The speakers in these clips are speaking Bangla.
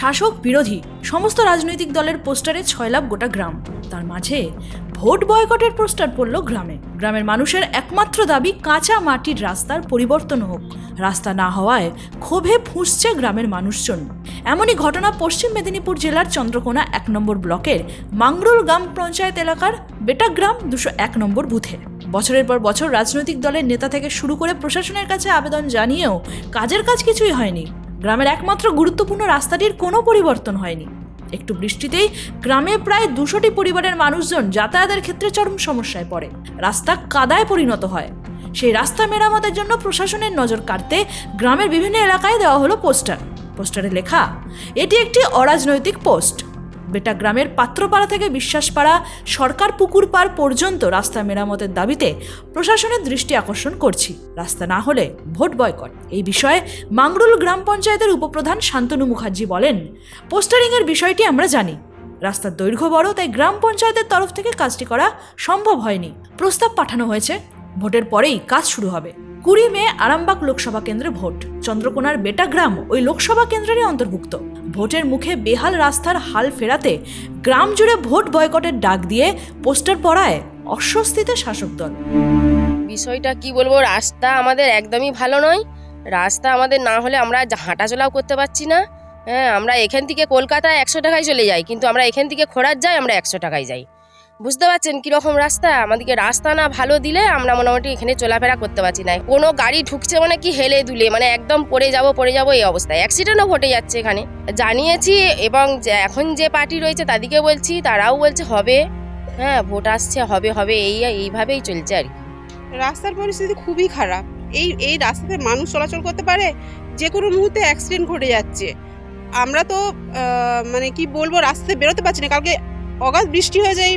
শাসক বিরোধী সমস্ত রাজনৈতিক দলের পোস্টারে ছয় লাভ গোটা গ্রাম। তার মাঝে ভোট বয়কটের পোস্টার পড়ল গ্রামে। গ্রামের মানুষের একমাত্র দাবি কাঁচা মাটির রাস্তার পরিবর্তন হোক। রাস্তা না হওয়ায় ক্ষোভে ফুঁসছে গ্রামের মানুষজন। এমনই ঘটনা পশ্চিম মেদিনীপুর জেলার চন্দ্রকোনা এক নম্বর ব্লকের মাংরুল গ্রাম পঞ্চায়েত এলাকার বেটাগ্রাম দুশো এক নম্বর বুথে। বছরের পর বছর রাজনৈতিক দলের নেতা থেকে শুরু করে প্রশাসনের কাছে আবেদন জানিয়েও কাজের কাজ কিছুই হয়নি। গ্রামের একমাত্র গুরুত্বপূর্ণ রাস্তাটির কোনো পরিবর্তন হয়নি। একটু বৃষ্টিতেই গ্রামে প্রায় দুশোটি পরিবারের মানুষজন যাতায়াতের ক্ষেত্রে চরম সমস্যায় পড়ে। রাস্তা কাদায় পরিণত হয়। সেই রাস্তা মেরামতের জন্য প্রশাসনের নজর কাটতে গ্রামের বিভিন্ন এলাকায় দেওয়া হলো পোস্টার। পোস্টারে লেখা, এটি একটি অরাজনৈতিক পোস্ট। বেটা গ্রামের পাত্রপাড়া থেকে বিশ্বাসপাড়া সরকার পুকুর পাড় পর্যন্ত রাস্তা মেরামতের দাবিতে প্রশাসনের দৃষ্টি আকর্ষণ করছি। রাস্তা না হলে ভোট বয়কট। এই বিষয়ে মাংরুল গ্রাম পঞ্চায়েতের উপপ্রধান শান্তনু মুখার্জি বলেন, পোস্টারিংয়ের বিষয়টি আমরা জানি। রাস্তার দৈর্ঘ্য বড়, তাই গ্রাম পঞ্চায়েতের তরফ থেকে কাজটি করা সম্ভব হয়নি। প্রস্তাব পাঠানো হয়েছে। ভোটের পরেই কাজ শুরু হবে। কুড়ি মে আরামবাগ লোকসভা কেন্দ্রে ভোট। চন্দ্রকোনার বেটা গ্রাম ওই লোকসভা কেন্দ্রেরই অন্তর্ভুক্ত। ভোটের মুখে বেহাল রাস্তার হাল ফেরাতে গ্রাম জুড়ে ভোট বয়কটের ডাক দিয়ে পোস্টার পড়ায় অস্বস্তিতে শাসক দল। বিষয়টা কি বলব, রাস্তা আমাদের একদমই ভালো নয়। রাস্তা আমাদের না হলে আমরা হাঁটাচলাও করতে পারছি না। হ্যাঁ আমরা এখান থেকে কলকাতায় একশো টাকায় চলে যাই, কিন্তু আমরা এখান থেকে খোড়ার যাই, আমরা একশো টাকায় যাই। বুঝতে পারছেন কীরকম রাস্তা? আমাদেরকে রাস্তা না ভালো দিলে আমরা মোটামুটি এখানে চলাফেরা করতে পারছি না। কোনো গাড়ি ঢুকছে মানে কি হেলে দুলে মানে একদম পড়ে যাব পড়ে যাব এই অবস্থায়। অ্যাক্সিডেন্টও ঘটে যাচ্ছে এখানে। জানিয়েছি এবং এখন যে পার্টি রয়েছে তাদেরকে বলছি, তারাও বলছে হবে। হ্যাঁ ভোট আসছে, হবে হবে, এই, এইভাবেই চলছে আর কি। রাস্তার পরিস্থিতি খুবই খারাপ। এই এই রাস্তাতে মানুষ চলাচল করতে পারে, যে কোনো মুহূর্তে অ্যাক্সিডেন্ট ঘটে যাচ্ছে। আমরা তো মানে কি বলব, রাস্তাতে বেরোতে পারছি না। কালকে অগাধ বৃষ্টি হয়ে যায়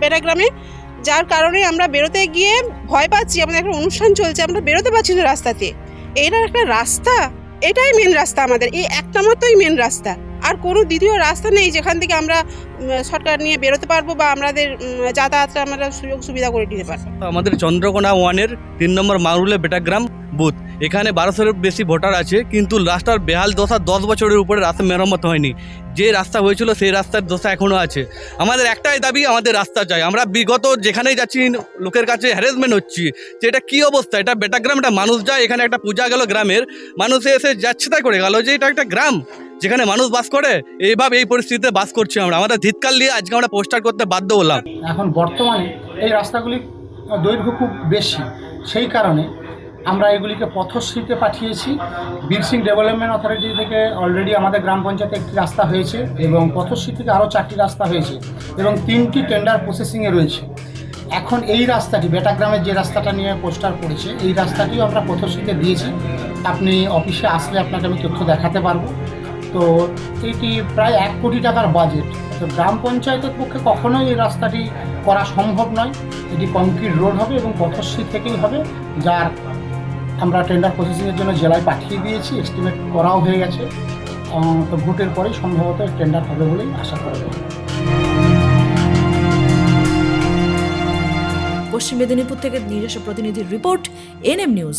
বেড়াগ্রামে যার কারণে আমরা বেরোতে গিয়ে ভয় পাচ্ছি, আমাদের একটা অনুষ্ঠান চলছে, আমরা বেরোতে পারছি না রাস্তাতে। এইটার একটা রাস্তা, এটাই মেন রাস্তা আমাদের, এই একটা মতোই মেন রাস্তা। আর কোনো দ্বিতীয় রাস্তা নেই যেখান থেকে আমরা সরকার নিয়ে বেরোতে পারব বা আমাদের যাতায়াতটা আমরা সুযোগ সুবিধা করে দিতে পারব। আমাদের চন্দ্রকোনা ওয়ানের তিন নম্বর মারুলে বেটাগ্রাম বুথ। এখানে বারোশোর বেশি ভোটার আছে, কিন্তু রাস্তার বেহাল দশা দশ বছরের উপরে রাস্তা মেরামত হয়নি। যে রাস্তা হয়েছিল সেই রাস্তার দশা এখনও আছে। আমাদের একটাই দাবি, আমাদের রাস্তা চাই। আমরা বিগত যেখানেই যাচ্ছি, লোকের কাছে হ্যারাসমেন্ট হচ্ছি, যে এটা কী অবস্থা? এটা বেটাগ্রাম এটা মানুষ যায়, এখানে একটা পূজা গেল গ্রামের, মানুষে এসে যাচ্ছে তাই করে গেল যে এটা একটা গ্রাম। যেখানে মানুষ বাস করে, এইভাবে এই পরিস্থিতিতে বাস করছি আমরা। আমাদের ধিৎকাল নিয়ে আজকে আমরা পোস্টার করতে বাধ্য হলাম। এখন বর্তমানে এই রাস্তাগুলি দৈর্ঘ্য খুব বেশি। সেই কারণে আমরা এগুলিকে পথশ্রীতে পাঠিয়েছি। বীরসিং ডেভেলপমেন্ট অথরিটি থেকে অলরেডি আমাদের গ্রাম পঞ্চায়েতে একটি রাস্তা হয়েছে এবং পথশ্রী থেকে আরও চারটি রাস্তা হয়েছে এবং তিনটি টেন্ডার প্রসেসিংয়ে রয়েছে। এখন এই রাস্তাটি বেটাগ্রামের যে রাস্তাটা নিয়ে পোস্টার পড়েছে এই রাস্তাটিও আমরা পথশ্রীতে দিয়েছি। আপনি অফিসে আসলে আপনাকে আমি তথ্য দেখাতে পারব। তো এটি প্রায় এক কোটি টাকার বাজেট তো গ্রাম পঞ্চায়েতের পক্ষে কখনোই এই রাস্তাটি করা সম্ভব নয়। এটি কংক্রিট রোড হবে এবং পথশ্রী থেকেই হবে, যার আমরা টেন্ডার প্রসেসিংয়ের জন্য জেলায় পাঠিয়ে দিয়েছি এস্টিমেট করাও হয়ে গেছে। তো ভোটের পরেই সম্ভবত টেন্ডার হবে বলেই আশা করা যায়। পশ্চিম মেদিনীপুর থেকে নিজস্ব প্রতিনিধির রিপোর্ট, এনএম নিউজ।